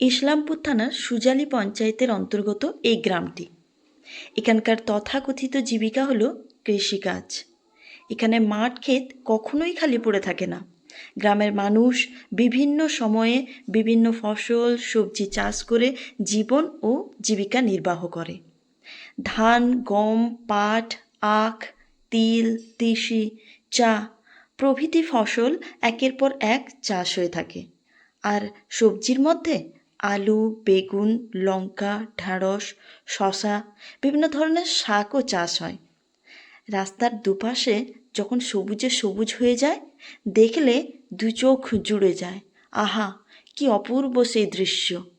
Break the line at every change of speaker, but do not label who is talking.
ইসলামপুর থানার সুজালি পঞ্চায়েতের অন্তর্গত এই গ্রামটি। এখানকার তথাকথিত জীবিকা হল কৃষিকাজ। এখানে মাঠ, ক্ষেত কখনোই খালি পড়ে থাকে না। গ্রামের মানুষ বিভিন্ন সময়ে বিভিন্ন ফসল, সবজি চাষ করে জীবন ও জীবিকা নির্বাহ করে। ধান, গম, পাট, আখ, তিল, তিসি, চা প্রভৃতি ফসল একের পর এক চাষ হয়ে থাকে। আর সবজির মধ্যে আলু, বেগুন, লঙ্কা, ঢ্যাঁড়স শশা বিভিন্ন ধরনের শাকও চাষ হয়। রাস্তার দুপাশে যখন সবুজে সবুজ হয়ে যায়, দেখলে দু চোখ জুড়ে যায়। আহা, কি অপূর্ব সেই দৃশ্য!